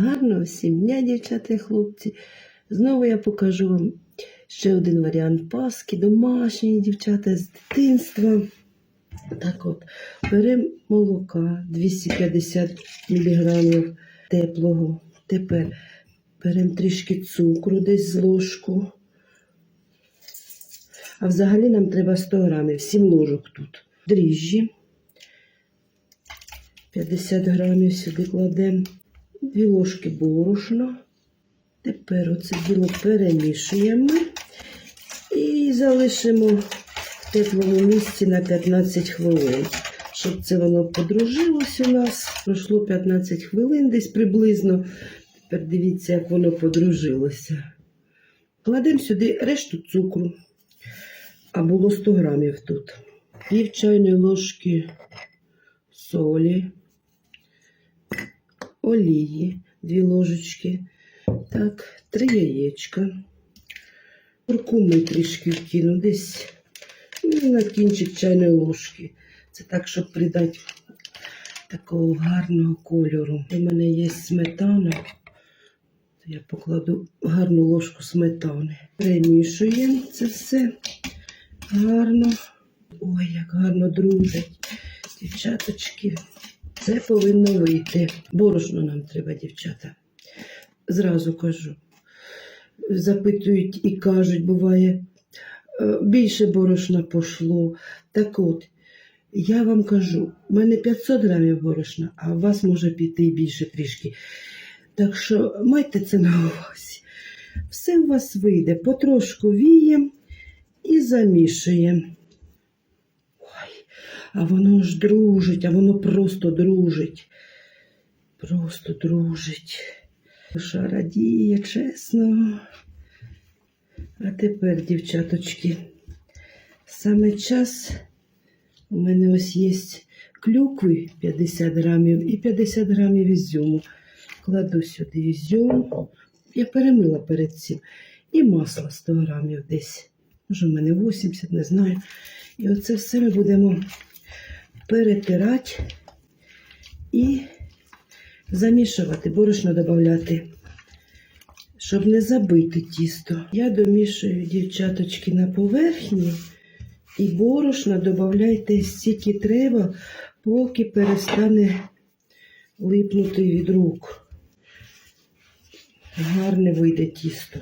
Гарного всім дня, дівчата і хлопці. Знову я покажу вам ще один варіант паски, домашньої дівчата з дитинства. Так от, беремо молока 250 мг теплого. Тепер беремо трішки цукру, десь з ложку. А взагалі нам треба 100 грамів, 7 ложок тут. Дріжджі. 50 грамів сюди кладемо. Дві ложки борошна. Тепер оце діло перемішуємо і залишимо в теплому місці на 15 хвилин. Щоб це воно подружилось у нас. Пройшло 15 хвилин десь приблизно. Тепер дивіться, як воно подружилося. Кладемо сюди решту цукру. А було 100 грамів тут. Пів чайної ложки солі, олії, дві ложечки. Так, три яєчка. Куркуми трішки вкину, десь ну, на кінчик чайної ложки. Це так, щоб придати такого гарного кольору. У мене є сметана. То я покладу гарну ложку сметани. Перемішуємо це все гарно. Ой, як гарно дружать. Дівчаточки, це повинно вийти. Борошно нам треба, дівчата. Зразу кажу. Запитують і кажуть, буває, «Е, більше борошна пошло. Так от, я вам кажу, в мене 500 грамів борошна, а у вас може піти і більше трішки. Так що майте це на увазі. Все у вас вийде, потрошку віємо і замішуємо. А воно ж дружить, а воно просто дружить. Просто дружить. Душа радіє, чесно. А тепер, дівчаточки, саме час у мене ось є клюкви 50 грамів і 50 грамів ізюму. Кладу сюди ізюм. Я перемила перед цим. І масло 100 грамів десь. Може, в мене 80, не знаю. І оце все ми будемо перетирати і замішувати, борошно додати, щоб не забити тісто. Я домішую дівчаточки на поверхні і борошна додавайте стільки треба, поки перестане липнути від рук. Гарне вийде тісто.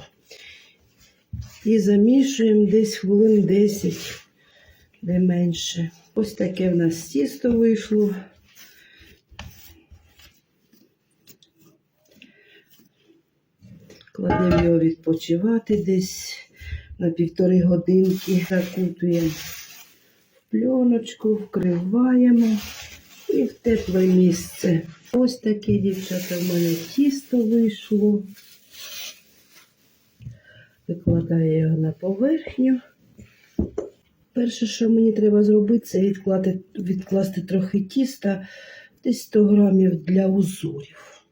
І замішуємо десь хвилин 10, де менше. Ось таке в нас тісто вийшло. Кладемо його відпочивати десь на півтори годинки. Закутуємо пленочку, вкриваємо і в тепле місце. Ось таке, дівчата, в мене тісто вийшло. Викладаю його на поверхню. Перше, що мені треба зробити, це відкласти, відкласти трохи тіста, десь 100 грамів для узорів.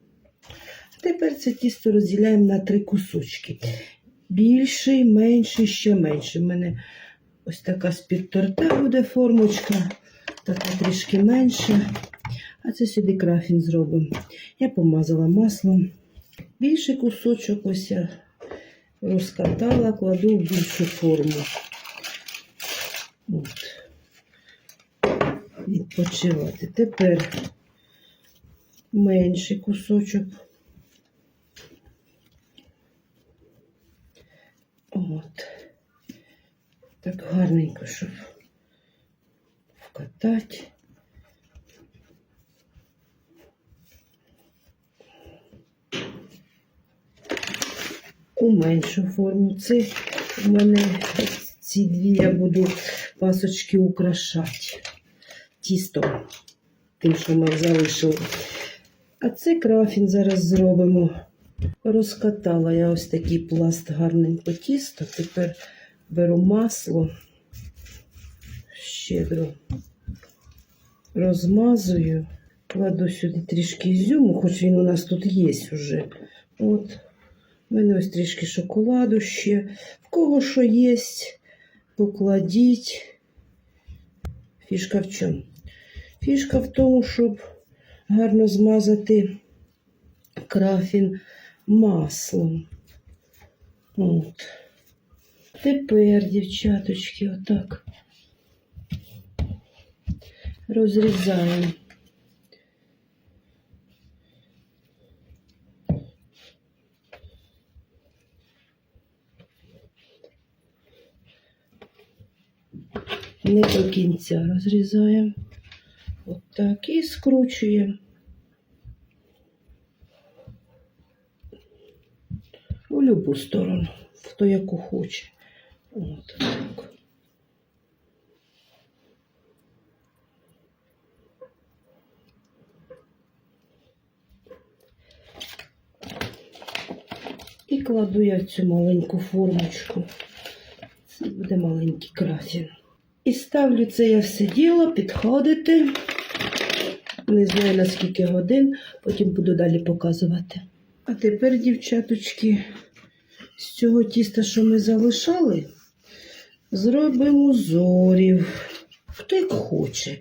Тепер це тісто розділяємо на три кусочки. Більший, менший, ще менший. У мене ось така з-під торта буде формочка, така трішки менша. А це сюди крафін зробимо. Я помазала маслом. Більший кусочок ось я розкатала, кладу в більшу форму. От. Відпочивати. Тепер менший кусочок. От. Так гарненько, щоб вкатати. У меншу форму. Це у мене ці дві я буду пасочки украшати тістом, тим, що ми залишили. А це крафін зараз зробимо. Розкатала я ось такий пласт гарненько тіста. Тепер беру масло, щедро розмазую, кладу сюди трішки ізюму, хоч він у нас тут є вже. От. У мене ось трішки шоколаду ще. В кого що є, покладіть. Фішка в чому? Фішка в тому, щоб гарно змазати крафін маслом. От. Тепер, дівчаточки, отак. Розрізаємо. Не до кінця розрізаємо. Отак і скручуємо. У любу сторону, хто яку хоче. От так. І кладу я в цю маленьку формочку. Це буде маленький крафін. І ставлю це я все діло підходити. Не знаю на скільки годин, потім буду далі показувати. А тепер, дівчаточки, з цього тіста, що ми залишали, зробимо зорів. Хто як хоче.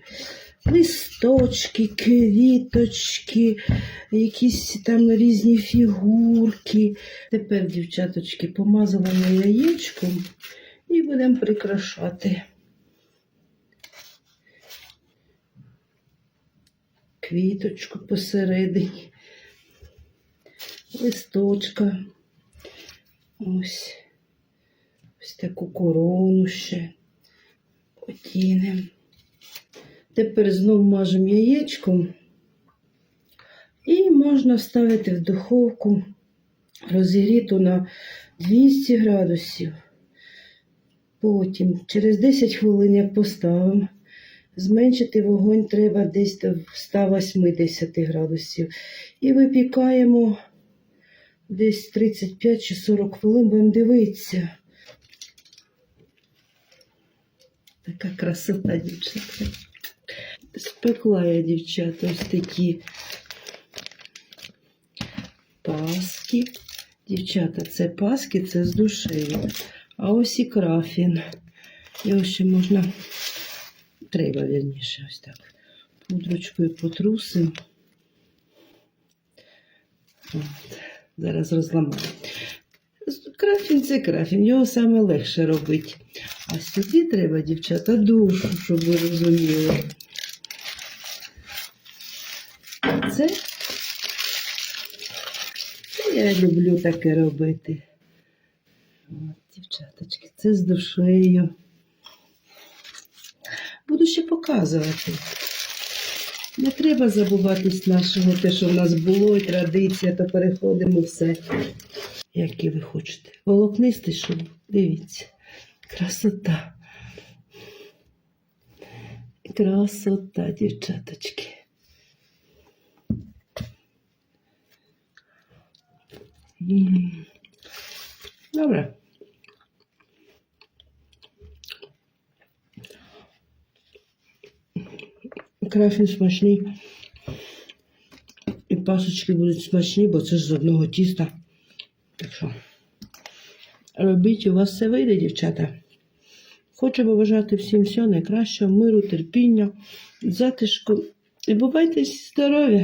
Листочки, квіточки, якісь там різні фігурки. Тепер, дівчаточки, помазала ми яєчком і будемо прикрашати. Квіточку посередині, листочка. Ось ось таку корону ще одінемо. Тепер знову мажемо яєчком і можна вставити в духовку розігріту на 200 градусів. Потім через 10 хвилин, як поставимо, зменшити вогонь треба десь до 180 градусів. І випікаємо десь 35 чи 40 хвилин, будемо дивитися. Така красота, дівчатка. Спекла я, дівчата, ось такі паски. Дівчата, це паски, це з душею. А ось і крафін. Його ще можна, треба, вірніше, ось так. Пудрочкою потрусимо. От. Зараз розламаю. Крафін це крафін, його саме легше робити. А сюди треба, дівчата, душу, щоб ви розуміли. Це я люблю таке робити. От, дівчаточки, це з душею. Буду ще показувати. Не треба забуватись нашого, те, що в нас було, і традиція, то переходимо все, які ви хочете. Волокнистий шуб, дивіться, красота. Красота, дівчаточки. Добре. Крафін смачний. І пасочки будуть смачні, бо це ж з одного тіста. Так що робіть, у вас все вийде, дівчата. Хочу побажати всім всього найкращого, миру, терпіння, затишку. І бувайте здорові!